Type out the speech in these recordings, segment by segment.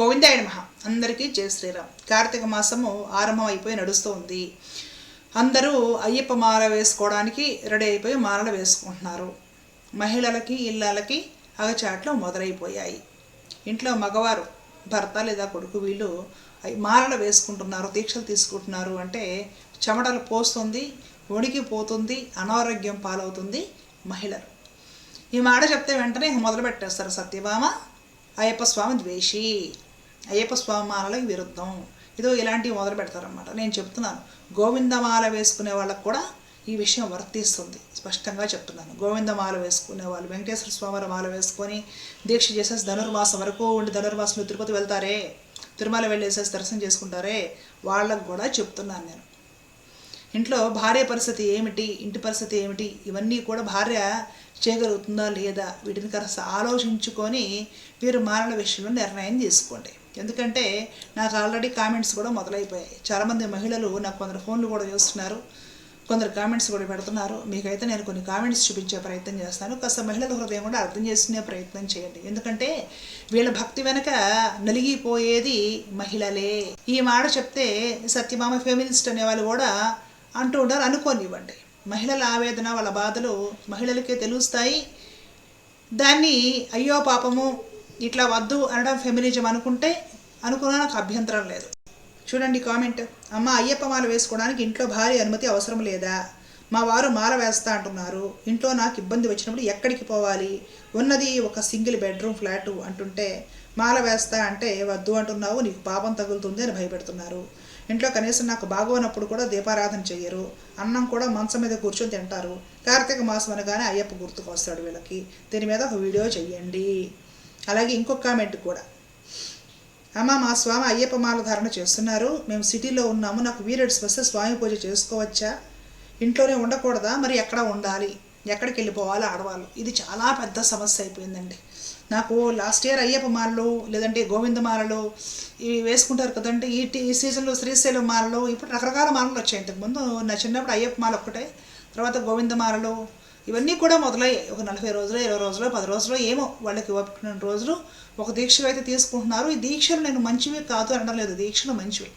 గోవిందాయ నమ. అందరికీ జయ శ్రీరామ్. కార్తీక మాసము ఆరంభం అయిపోయి నడుస్తూ ఉంది అందరూ అయ్యప్ప మాల వేసుకోవడానికి రెడీ అయిపోయి మాలలు వేసుకుంటున్నారు. మహిళలకి ఇళ్ళకి అగచాట్లు మొదలైపోయాయి. ఇంట్లో మగవారు భర్త లేదా కొడుకు వీళ్ళు మాలలు వేసుకుంటున్నారు దీక్షలు తీసుకుంటున్నారు అంటే చెమటలు పోస్తుంది వణికిపోతుంది అనారోగ్యం పాలవుతుంది మహిళలు. ఈ మాట చెప్తే వెంటనే మొదలు పెట్టేస్తారు సత్యభామ. అయ్యప్ప స్వామి ద్వేషి అయ్యప్ప స్వామి మాలలకు విరుద్ధం. ఏదో ఇలాంటివి మొదలు పెడతారనమాట నేను చెప్తున్నాను గోవిందమాల వేసుకునే వాళ్ళకు కూడా ఈ విషయం వర్తిస్తుంది. స్పష్టంగా చెప్తున్నాను గోవిందమాల వేసుకునే వాళ్ళు వెంకటేశ్వర స్వామి మాల వేసుకొని దీక్ష చేసేసి ధనుర్మాసం వరకు ఉండి ధనుర్మాసంలో తిరుపతి వెళ్తారే తిరుమల వెళ్ళేసేసి దర్శనం చేసుకుంటారే వాళ్ళకు కూడా చెప్తున్నాను నేను. ఇంట్లో భార్య పరిస్థితి ఏమిటి ఇంటి పరిస్థితి ఏమిటి ఇవన్నీ కూడా భార్య చేయగలుగుతుందా లేదా వీటిని కాస్త ఆలోచించుకొని మీరు మారణ విషయంలో నిర్ణయం తీసుకోండి. ఎందుకంటే నాకు ఆల్రెడీ కామెంట్స్ కూడా మొదలైపోయాయి. చాలామంది మహిళలు నాకు కొందరు ఫోన్లు కూడా చేస్తున్నారు. కొందరు కామెంట్స్ కూడా పెడుతున్నారు. మీకైతే నేను కొన్ని కామెంట్స్ చూపించే ప్రయత్నం చేస్తాను. కాస్త మహిళల హృదయం కూడా అర్థం చేసుకునే ప్రయత్నం చేయండి. ఎందుకంటే వీళ్ళ భక్తి వెనక నలిగిపోయేది మహిళలే. ఈ మాట చెప్తే సత్యమామ ఫెమినిస్ట్ అనే వాళ్ళు కూడా అంటూ ఉంటారు అనుకోనివ్వండి. మహిళల ఆవేదన వాళ్ళ బాధలు మహిళలకే తెలుస్తాయి. దాన్ని అయ్యో పాపము ఇట్లా వద్దు అనడం ఫెమినిజం అనుకుంటే అనుకున్నా నాకు అభ్యంతరం లేదు. చూడండి కామెంట్ అమ్మ అయ్యప్ప మాల వేసుకోవడానికి ఇంట్లో భారీ అనుమతి అవసరం లేదా? మా వారు మాల వేస్తా అంటున్నారు. ఇంట్లో నాకు ఇబ్బంది వచ్చినప్పుడు ఎక్కడికి పోవాలి? ఉన్నది ఒక సింగిల్ బెడ్రూమ్ ఫ్లాటు అంటుంటే మాల వేస్తా అంటే వద్దు అంటున్నావు నీకు పాపం తగులుతుంది అని భయపెడుతున్నారు. ఇంట్లో కనీసం నాకు బాగోనప్పుడు కూడా దీపారాధన చేయరు అన్నం కూడా మంచం మీద కూర్చొని తింటారు. కార్తీక మాసం అనగానే అయ్యప్ప గుర్తుకు వస్తాడు వీళ్ళకి. దీని మీద ఒక వీడియో చెయ్యండి. అలాగే ఇంకొక కామెంట్ కూడా. అమ్మ మా స్వామి అయ్యప్ప మాల ధారణ చేస్తున్నారు. మేము సిటీలో ఉన్నాము. నాకు పీరియడ్స్ వస్తే స్వామి పూజ చేసుకోవచ్చా? ఇంట్లోనే ఉండకూడదా? మరి ఎక్కడ ఉండాలి? ఎక్కడికి వెళ్ళిపోవాలి ఆడవాళ్ళు? ఇది చాలా పెద్ద సమస్య అయిపోయిందండి. నాకు లాస్ట్ ఇయర్ అయ్యప్ప మాలలు లేదంటే గోవింద మాలలు ఇవి వేసుకుంటారు కదంటే ఈ ఈ సీజన్లో శ్రీశైలం మాలలు ఇప్పుడు రకరకాల మాలలు వచ్చాయి. ఇంతకుముందు నా చిన్నప్పుడు అయ్యప్ప మాల ఒక్కటే తర్వాత గోవింద మాలలు ఇవన్నీ కూడా మొదలయ్యాయి. ఒక నలభై రోజులు ఇరవై రోజులు పది రోజులు ఏమో వాళ్ళకి ఒప్పుకున్న రోజులు ఒక దీక్షలు అయితే తీసుకుంటున్నారు. ఈ దీక్షలు నేను మంచివి కాదు అనడం లేదు. దీక్షలు మంచివి.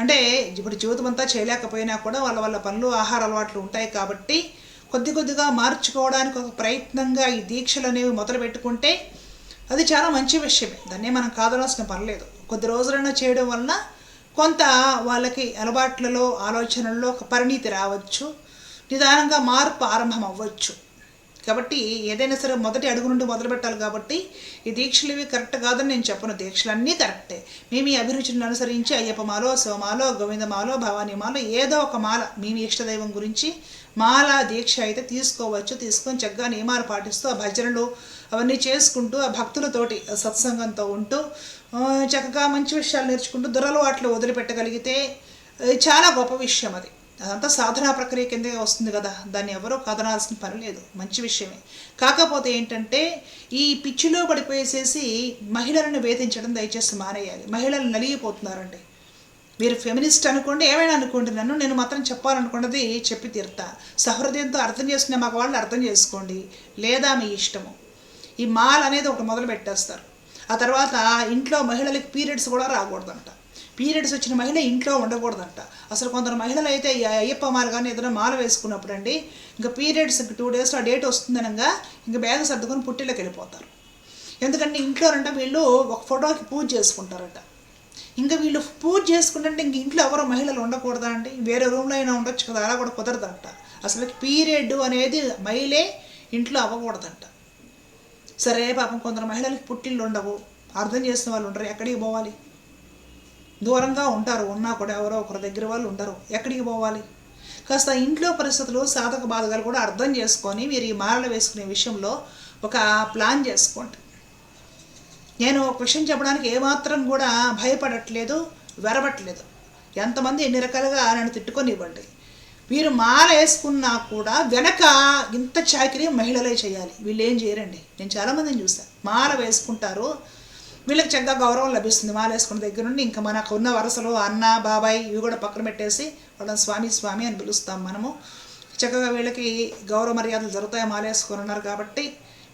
అంటే ఇప్పుడు జీవితం అంతా చేయలేకపోయినా కూడా వాళ్ళ వాళ్ళ పనులు ఆహార అలవాట్లు ఉంటాయి కాబట్టి కొద్ది కొద్దిగా మార్చుకోవడానికి ఒక ప్రయత్నంగా ఈ దీక్షలు అనేవి మొదలు పెట్టుకుంటే అది చాలా మంచి విషయమే. దాన్ని మనం కాదనవలసిన పర్లేదు కొద్ది రోజులైనా చేయడం వలన కొంత వాళ్ళకి అలవాట్లలో ఆలోచనల్లో ఒక పరిణితి రావచ్చు. నిదానంగా మార్పు ఆరంభం అవ్వచ్చు కాబట్టి ఏదైనా సరే మొదటి అడుగు నుండి మొదలు పెట్టాలి కాబట్టి ఈ దీక్షలు ఇవి కరెక్ట్ కాదని నేను చెప్పను. దీక్షలు అన్నీ కరెక్టే. మేము ఈ అభిరుచిని అనుసరించి అయ్యప్ప మాలో శివమాలో గోవిందమాలో భవానీ మాలో ఏదో ఒక మాల మీ ఇష్టదైవం గురించి మాల దీక్ష అయితే తీసుకోవచ్చు. తీసుకొని చక్కగా నియమాలు పాటిస్తూ ఆ భజనలు అవన్నీ చేసుకుంటూ ఆ భక్తులతోటి సత్సంగంతో ఉంటూ చక్కగా మంచి విషయాలు నేర్చుకుంటూ దురలవాట్లు వదిలిపెట్టగలిగితే చాలా గొప్ప విషయం అది. అదంతా సాధనా ప్రక్రియ కిందే వస్తుంది కదా. దాన్ని ఎవరో కదనాల్సిన పని లేదు. మంచి విషయమే. కాకపోతే ఏంటంటే ఈ పిచ్చిలో పడిపోయేసేసి మహిళలను వేధించడం దయచేసి మానేయాలి. మహిళలు నలిగిపోతున్నారండి. మీరు ఫెమినిస్ట్ అనుకోండి ఏమైనా అనుకోండి నన్ను నేను మాత్రం చెప్పాలనుకున్నది చెప్పి తీరుతా. సహృదయంతో అర్థం చేసుకునే మాకు వాళ్ళు అర్థం చేసుకోండి. లేదా మీ ఇష్టము. ఈ మాల్ అనేది ఒకటి మొదలు పెట్టేస్తారు ఆ తర్వాత ఇంట్లో మహిళలకి పీరియడ్స్ కూడా రాకూడదంట. పీరియడ్స్ వచ్చిన మహిళ ఇంట్లో ఉండకూడదంట. అసలు కొందరు మహిళలు అయితే ఈ అయ్యప్ప మాల కానీ ఏదైనా మాల వేసుకున్నప్పుడు అండి ఇంకా పీరియడ్స్ టూ డేస్లో ఆ డేట్ వస్తుందనగా ఇంకా బ్యాగ్ సర్దుకొని పుట్టిలోకి వెళ్ళిపోతారు. ఎందుకంటే ఇంట్లోనంటే వీళ్ళు ఒక ఫోటోకి పూజ చేసుకుంటారట. ఇంకా వీళ్ళు పూజ చేసుకుంటే ఇంక ఇంట్లో ఎవరో మహిళలు ఉండకూడదా అండి? వేరే రూమ్లో అయినా ఉండొచ్చు కదా అలా కూడా కుదరదంట. అసలు పీరియడ్ అనేది మహిళే ఇంట్లో అవ్వకూడదంట. సరే పాపం కొందరు మహిళలకి పుట్టిళ్ళు ఉండవు. అర్థం చేసిన వాళ్ళు ఉండరు. ఎక్కడికి పోవాలి? దూరంగా ఉంటారు ఉన్నా కూడా ఎవరో ఒకరి దగ్గర వాళ్ళు ఉండరు. ఎక్కడికి పోవాలి? కాస్త ఇంట్లో పరిస్థితులు సాధక బాధకాలు కూడా అర్థం చేసుకొని మీరు ఈ మారలు వేసుకునే విషయంలో ఒక ప్లాన్ చేసుకోండి. నేను ఒక విషయం చెప్పడానికి ఏమాత్రం కూడా భయపడట్లేదు వెరవట్లేదు ఎంతమంది ఎన్ని రకాలుగా నన్ను తిట్టుకొని ఇవ్వండి. వీరు మాల వేసుకున్నా కూడా వెనక ఇంత చాకరీ మహిళలే చేయాలి. వీళ్ళు ఏం చేయరండి? నేను చాలామందిని చూసాను మాల వేసుకుంటారు వీళ్ళకి చక్కగా గౌరవం లభిస్తుంది. మాల వేసుకున్న దగ్గర నుండి ఇంకా మనకు ఉన్న వరుసలు అన్న బాబాయ్ ఇవి కూడా పక్కన పెట్టేసి వాళ్ళని స్వామి స్వామి అని పిలుస్తాం మనము. చక్కగా వీళ్ళకి గౌరవ మర్యాదలు జరుగుతాయి. మాల వేసుకొని ఉన్నారు కాబట్టి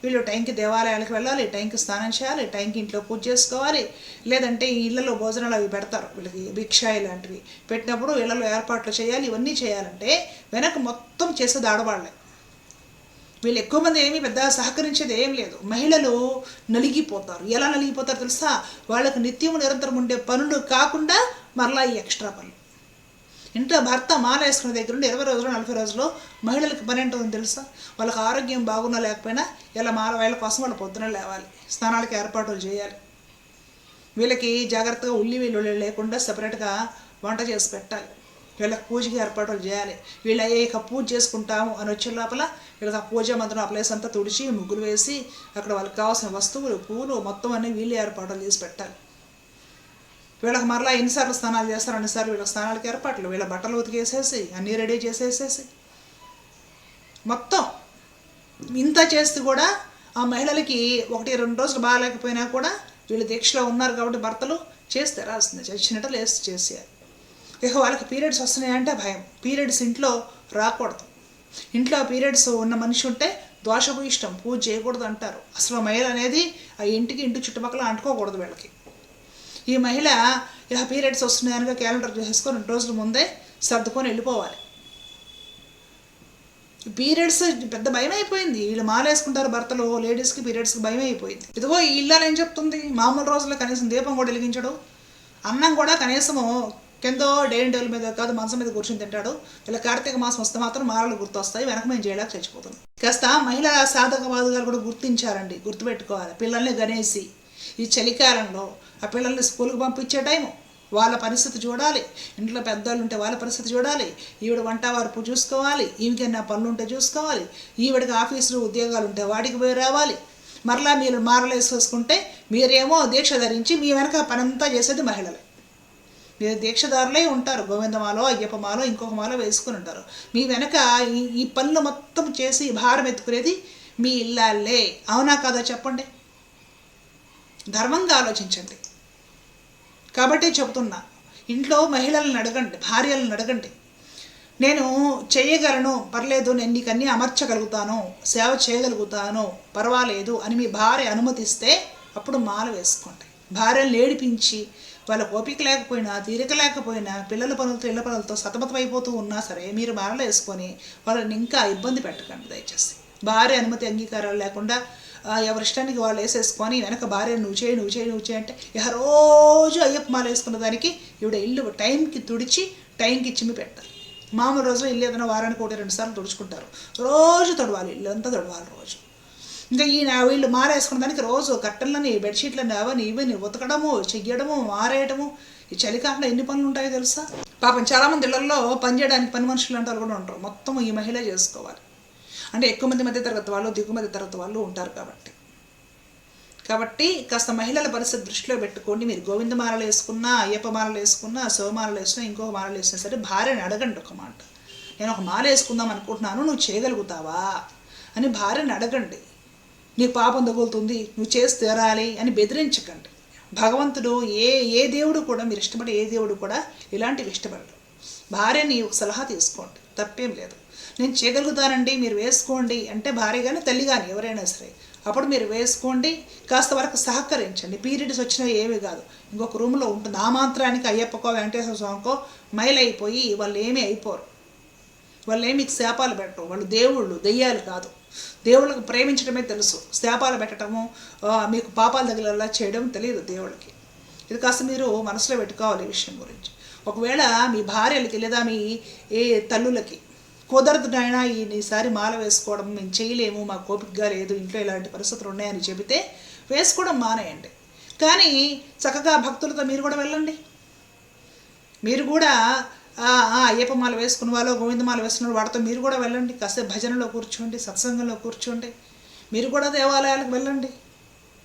వీళ్ళు టైంకి దేవాలయాలకు వెళ్ళాలి టైంకి స్నానం చేయాలి టైంకి ఇంట్లో పూజ చేసుకోవాలి. లేదంటే ఈ ఇళ్ళలో భోజనాలు అవి పెడతారు. వీళ్ళకి భిక్ష లాంటివి పెట్టినప్పుడు ఇళ్ళలో ఏర్పాట్లు చేయాలి ఇవన్నీ చేయాలంటే వెనక మొత్తం చేసేది ఆడవాళ్ళే. వీళ్ళు ఎక్కువ మంది ఏమీ పెద్ద సహకరించేది ఏం లేదు. మహిళలు నలిగిపోతారు. ఎలా నలిగిపోతారు తెలుసా? వాళ్ళకి నిత్యం నిరంతరం ఉండే పనులు కాకుండా మరలా ఈ ఎక్స్ట్రా పనులు. ఇంట్లో భర్త మాల వేసుకున్న దగ్గర నుండి ఇరవై రోజులు నలభై రోజులు మహిళలకు పని ఏంటో తెలుసా? వాళ్ళకి ఆరోగ్యం బాగున్నా లేకపోయినా ఇలా మాల వేళ కోసం వాళ్ళు పొద్దున లేవాలి. స్నానాలకు ఏర్పాట్లు చేయాలి. వీళ్ళకి జాగ్రత్తగా ఉల్లి వెల్లుల్లి లేకుండా సపరేట్గా వంట చేసి పెట్టాలి. వీళ్ళకి పూజకి ఏర్పాట్లు చేయాలి. వీళ్ళు అయ్యాక పూజ చేసుకుంటాము అని వచ్చే లోపల వీళ్ళకి ఆ పూజ మంత్రం ఆ ప్లేస్ అంతా తుడిచి ముగ్గులు వేసి అక్కడ వాళ్ళకి కావాల్సిన వస్తువులు పూలు మొత్తం అన్ని వీళ్ళు ఏర్పాట్లు చేసి పెట్టాలి. వీళ్ళకి మరలా ఎన్నిసార్లు స్నానాలు చేస్తారు అన్నిసార్లు వీళ్ళ స్నానాలకి ఏర్పాట్లు వీళ్ళ బట్టలు ఉతికేసేసి అన్నీ రెడీ చేసేసేసి. మొత్తం ఇంత చేస్తే కూడా ఆ మహిళలకి ఒకటి రెండు రోజులు బాగాలేకపోయినా కూడా వీళ్ళు దీక్షలో ఉన్నారు కాబట్టి భర్తలు చేస్తే రాస్తుంది చచ్చినట్టు లేసి చేసేయాలి. ఇక వాళ్ళకి పీరియడ్స్ వస్తున్నాయంటే భయం. పీరియడ్స్ ఇంట్లో రాకూడదు. ఇంట్లో పీరియడ్స్ ఉన్న మనిషి ఉంటే దోషపు ఇష్టం పూజ చేయకూడదు అంటారు. అసలు మహిళ అనేది ఆ ఇంటికి ఇంటి చుట్టుపక్కల అంటుకోకూడదు వీళ్ళకి. ఈ మహిళ ఇక పీరియడ్స్ వస్తున్నాయని క్యాలెండర్ చేసుకొని రెండు రోజుల ముందే సర్దుకొని వెళ్ళిపోవాలి. పీరియడ్స్ పెద్ద భయం అయిపోయింది. వీళ్ళు మాలేసుకుంటారు భర్తలు లేడీస్కి పీరియడ్స్కి భయం అయిపోయింది. ఇదిగో ఈ ఇల్లాలు ఏం చెప్తుంది? మామూలు రోజుల్లో కనీసం దీపం కూడా వెలిగించడు. అన్నం కూడా కనీసము కిందో డైనింగ్ టేబుల్ మీద కాదు మనసు మీద కూర్చొని తింటాడు. ఇలా కార్తీక మాసం వస్తే మాత్రం మాలలు గుర్తొస్తాయి వెనక మేము చేయలేక చచ్చిపోతుంది కాస్త మహిళా సాధకవాదుగారు కూడా గుర్తించారండి గుర్తుపెట్టుకోవాలి. పిల్లల్ని గనేసి ఈ చలికాలంలో ఆ పిల్లల్ని స్కూల్కి పంపించే టైము వాళ్ళ పరిస్థితి చూడాలి. ఇంట్లో పెద్దవాళ్ళు ఉంటే వాళ్ళ పరిస్థితి చూడాలి. ఈవిడ వంట వార్పు చూసుకోవాలి. ఈమెకైనా పనులు ఉంటే చూసుకోవాలి. ఈవిడికి ఆఫీసులు ఉద్యోగాలు ఉంటే వాటికి పోయి రావాలి. మరలా మీరు మారలేసుకుంటే మీరేమో దీక్ష ధరించి మీ వెనక పనంతా చేసేది మహిళలే. దీక్షదారులే ఉంటారు. గోవిందమాలో అయ్యప్పమాలో ఇంకొక మాలో వేసుకుని ఉంటారు. మీ వెనక ఈ ఈ పనులు మొత్తం చేసి భారం ఎత్తుకునేది మీ ఇల్లాలే అవునా కాదా చెప్పండి? ధర్మంగా ఆలోచించండి. కాబట్టి చెబుతున్నా ఇంట్లో మహిళలను అడగండి భార్యలను అడగండి. నేను చేయగలను పర్లేదు నేను నీకు అన్నీ అమర్చగలుగుతాను సేవ చేయగలుగుతాను పర్వాలేదు అని మీ భార్య అనుమతిస్తే అప్పుడు మాల వేసుకోండి. భార్యను ఏడిపించి వాళ్ళ ఓపిక లేకపోయినా తీరిక లేకపోయినా పిల్లల పనులతో ఇళ్ళ పనులతో సతమతం అయిపోతూ ఉన్నా సరే మీరు మాలలు వేసుకొని వాళ్ళని ఇంకా ఇబ్బంది పెట్టకండి దయచేసి. భార్య అనుమతి అంగీకారాలు లేకుండా ఎవరి ఇష్టానికి వాళ్ళు వేసేసుకొని వెనక భార్య నువ్వు చేయి నువ్వు చేయి నువ్వు చేయి అంటే ఇక రోజు అయ్యప్ప మాల వేసుకున్న దానికి ఇవిడ ఇల్లు టైంకి తుడిచి టైంకి చిమ్మి పెట్టాలి. మామూలు రోజు ఇల్లు ఏదైనా వారానికి ఒకటి రెండు సార్లు తుడుచుకుంటారు. రోజు తొడవాలి ఇల్లు అంతా తొడవాలి రోజు. ఇంకా ఈయన వీళ్ళు మారేసుకున్న దానికి రోజు కట్టెలని బెడ్షీట్లని అవని ఇవని ఉతకడము చెయ్యడము మారేయడము ఈ చలికాలంలో ఎన్ని పనులు ఉంటాయో తెలుసా? పాపం చాలామంది ఇళ్ళలో పని చేయడానికి పని మనుషులు అంటే వాళ్ళు కూడా ఉంటారు మొత్తం ఈ మహిళ చేసుకోవాలి. అంటే ఎక్కువ మంది మధ్య తరగతి వాళ్ళు దిగుమతి తరగతి వాళ్ళు ఉంటారు కాబట్టి. కాబట్టి కాస్త మహిళల పరిస్థితి దృష్టిలో పెట్టుకోండి. మీరు గోవింద మాలలు వేసుకున్నా అయ్యప్ప మాలలు వేసుకున్నా శివమాలలు వేసినా ఇంకో మాలలు వేసినా సరే భార్యని అడగండి ఒక మాట. నేను ఒక మాల వేసుకుందాం అనుకుంటున్నాను నువ్వు చేయగలుగుతావా? అని భార్యని అడగండి. నీ పాపం తగులుతుంది నువ్వు చేసి తీరాలి అని బెదిరించకండి. భగవంతుడు ఏ ఏ దేవుడు కూడా మీరు ఇష్టపడే ఏ దేవుడు కూడా ఇలాంటివి ఇష్టపడడు భార్యని సలహా తీసుకోండి తప్పేం లేదు. నేను చేయగలుగుతానండి మీరు వేసుకోండి అంటే భార్య కానీ తల్లి కానీ ఎవరైనా సరే అప్పుడు మీరు వేసుకోండి కాస్త వరకు సహకరించండి. పీరియడ్స్ వచ్చినా ఏమీ కాదు. ఇంకొక రూమ్లో ఉంటుంది ఆ మాత్రానికి అయ్యప్పకో వెంకటేశ్వర స్వామికో మైలైపోయి వాళ్ళు ఏమీ అయిపోరు. వాళ్ళు ఏమి శాపాలు పెట్టరు. వాళ్ళు దేవుళ్ళు దెయ్యాలు కాదు. దేవుళ్ళకు ప్రేమించడమే తెలుసు. శాపాలు పెట్టడము మీకు పాపాలు తగిలేలా చేయడం తెలియదు దేవుళ్ళకి. ఇది కాస్త మీరు మనసులో పెట్టుకోవాలి ఈ విషయం గురించి. ఒకవేళ మీ భార్యలకి లేదా మీ ఏ తల్లులకి కుదరదు నాయనా ఈ ఈసారి మాల వేసుకోవడం మేము చేయలేము మా కోపికగా లేదు ఇంట్లో ఇలాంటి పరిస్థితులు ఉన్నాయని చెబితే వేసుకోవడం మానేయండి. కానీ చక్కగా భక్తులతో మీరు కూడా వెళ్ళండి. మీరు కూడా అయ్యప్పమాల వేసుకున్న వాళ్ళు గోవిందమాల వేసుకున్న వాళ్ళు వాడితో మీరు కూడా వెళ్ళండి. కాసేపు భజనలో కూర్చోండి సత్సంగంలో కూర్చోండి. మీరు కూడా దేవాలయాలకు వెళ్ళండి.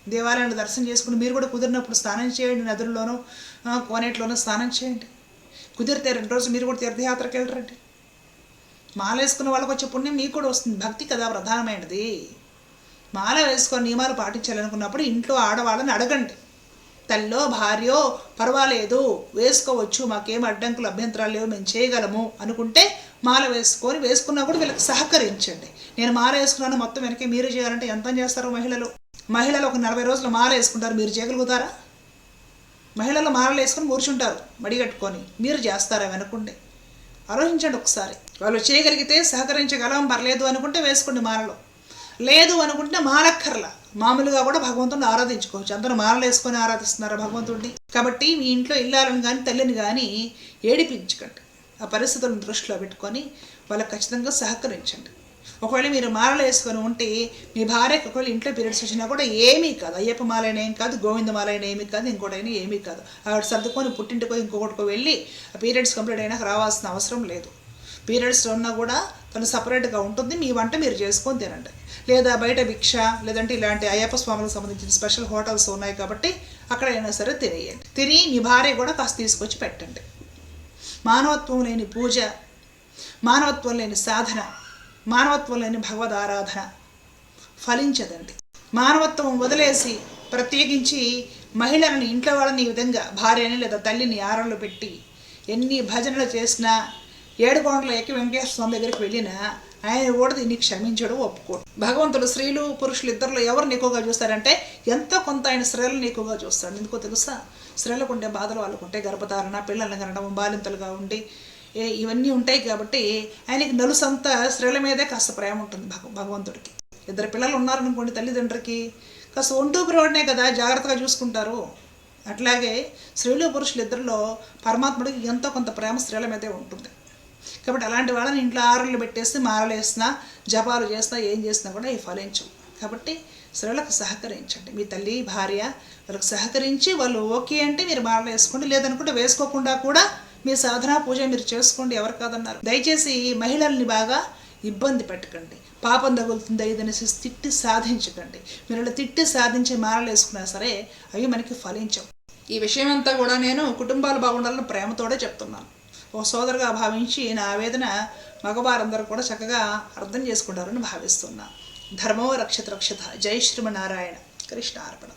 దేవాలయాన్ని దర్శనం చేసుకుని మీరు కూడా కుదిరినప్పుడు స్నానం చేయండి. నదుల్లోనూ కోనేట్లోనూ స్నానం చేయండి. కుదిరితే రెండు రోజులు మీరు కూడా తీర్థయాత్రకి వెళ్ళరండి. మాల వేసుకున్న వాళ్ళకి వచ్చే పుణ్యం మీకు కూడా వస్తుంది. భక్తి కదా ప్రధానమైనది. మాల వేసుకొని నియమాలు పాటించాలనుకున్నప్పుడు ఇంట్లో ఆడవాళ్ళని అడగండి. తల్లో భార్యో పర్వాలేదు వేసుకోవచ్చు మాకేం అడ్డంకులు అభ్యంతరాలు లేవు మేము చేయగలము అనుకుంటే మాల వేసుకొని వేసుకున్నా కూడా వీళ్ళకి సహకరించండి. నేను మాల వేసుకున్నాను మొత్తం వెనక మీరు చేయాలంటే ఎంత చేస్తారు మహిళలు? మహిళలు ఒక నలభై రోజులు మాల వేసుకుంటారు మీరు చేయగలుగుతారా? మహిళలు మాలలు వేసుకొని కూర్చుంటారు మడి కట్టుకొని మీరు చేస్తారా వెనకుండి ఆలోచించండి ఒకసారి. వాళ్ళు చేయగలిగితే సహకరించగలం పర్లేదు అనుకుంటే వేసుకోండి మాలలు. లేదు అనుకుంటే మాలక్కర్ల మామూలుగా కూడా భగవంతుడిని ఆరాధించుకోవచ్చు. అందరూ మారలేసుకొని ఆరాధిస్తున్నారు భగవంతుడిని కాబట్టి మీ ఇంట్లో ఇల్లాలను కానీ తల్లిని కానీ ఏడిపించకండి. ఆ పరిస్థితులను దృష్టిలో పెట్టుకొని వాళ్ళకి ఖచ్చితంగా సహకరించండి. ఒకవేళ మీరు మాలలు వేసుకొని ఉంటే మీ భార్యకి ఒకవేళ ఇంట్లో పీరియడ్స్ వచ్చినా కూడా ఏమీ కాదు. అయ్యప్ప మాలైన ఏం కాదు గోవింద మాలైన ఏమీ కాదు ఇంకోటైనా ఏమీ కాదు. ఆవిడ సర్దుకొని పుట్టింటికో ఇంకొకటికో వెళ్ళి ఆ పీరియడ్స్ కంప్లీట్ అయినాక రావాల్సిన అవసరం లేదు. పీరియడ్స్ ఉన్నా కూడా తను సపరేట్గా ఉంటుంది. మీ వంట మీరు చేసుకొని తినండి. లేదా బయట భిక్ష లేదంటే ఇలాంటి అయ్యప్ప స్వాములకు సంబంధించిన స్పెషల్ హోటల్స్ ఉన్నాయి కాబట్టి అక్కడైనా సరే తినేయండి. తిని మీ భార్య కూడా కాస్త తీసుకొచ్చి పెట్టండి. మానవత్వం లేని పూజ మానవత్వం లేని సాధన మానవత్వం లేని భగవద్ ఆరాధన ఫలించదండి. మానవత్వం వదిలేసి ప్రత్యేకించి మహిళలను ఇంట్లో వాళ్ళని ఈ విధంగా భార్యని లేదా తల్లిని ఆరంలో పెట్టి ఎన్ని భజనలు చేసినా ఏడుకొండల ఎక్కి వెంకటేశ్వర స్వామి దగ్గరికి వెళ్ళినా ఆయన కూడా దీన్ని క్షమించడం ఒప్పుకోడు. భగవంతుడు స్త్రీలు పురుషులు ఇద్దరులో ఎవరిని ఎక్కువగా చూస్తారంటే ఎంతో కొంత ఆయన స్త్రీలను ఎక్కువగా చూస్తాడు. ఎందుకో తెలుసా? స్త్రీలకు ఉండే బాధలు వాళ్ళకు ఉంటాయి గర్భధారణ పిల్లల్ని కనడం బాలింతలుగా ఉండి ఏ ఇవన్నీ ఉంటాయి కాబట్టి ఆయనకి నలుసంతా స్త్రీల మీదే కాస్త ప్రేమ ఉంటుంది భగ భగవంతుడికి. ఇద్దరు పిల్లలు ఉన్నారనుకోండి తల్లిదండ్రికి కాస్త ఒంటూ పిరోడనే కదా జాగ్రత్తగా చూసుకుంటారు. అట్లాగే స్త్రీలు పురుషులు ఇద్దరిలో పరమాత్ముడికి ఎంతో కొంత ప్రేమ స్త్రీల మీదే ఉంటుంది. కాబట్టి అలాంటి వాళ్ళని ఇంట్లో ఆరులు పెట్టేసి మారలు జపాలు చేసినా ఏం చేసినా కూడా ఈ ఫలించం కాబట్టి స్త్రీలకు సహకరించండి. మీ తల్లి భార్య వాళ్ళకి సహకరించి వాళ్ళు ఓకే అంటే మీరు మారలు వేసుకోండి. లేదనుకుంటే వేసుకోకుండా కూడా మీ సాధన పూజ మీరు చేసుకోండి. ఎవరు కాదన్నారు? దయచేసి మహిళల్ని బాగా ఇబ్బంది పెట్టకండి. పాపం తగులుతుంది ఇదనేసి తిట్టి సాధించకండి. మీరు తిట్టి సాధించి మారలేసుకున్నా సరే అవి మనకి ఫలించవు. ఈ విషయం అంతా కూడా నేను కుటుంబాలు బాగుండాలని ప్రేమతోడే చెప్తున్నాను. ఓ సోదరుగా భావించి నా ఆవేదన మగవారందరూ కూడా చక్కగా అర్థం చేసుకుంటారని భావిస్తున్నా. ధర్మో రక్షత రక్షత. జై శ్రీమనారాయణ కృష్ణ అర్పణ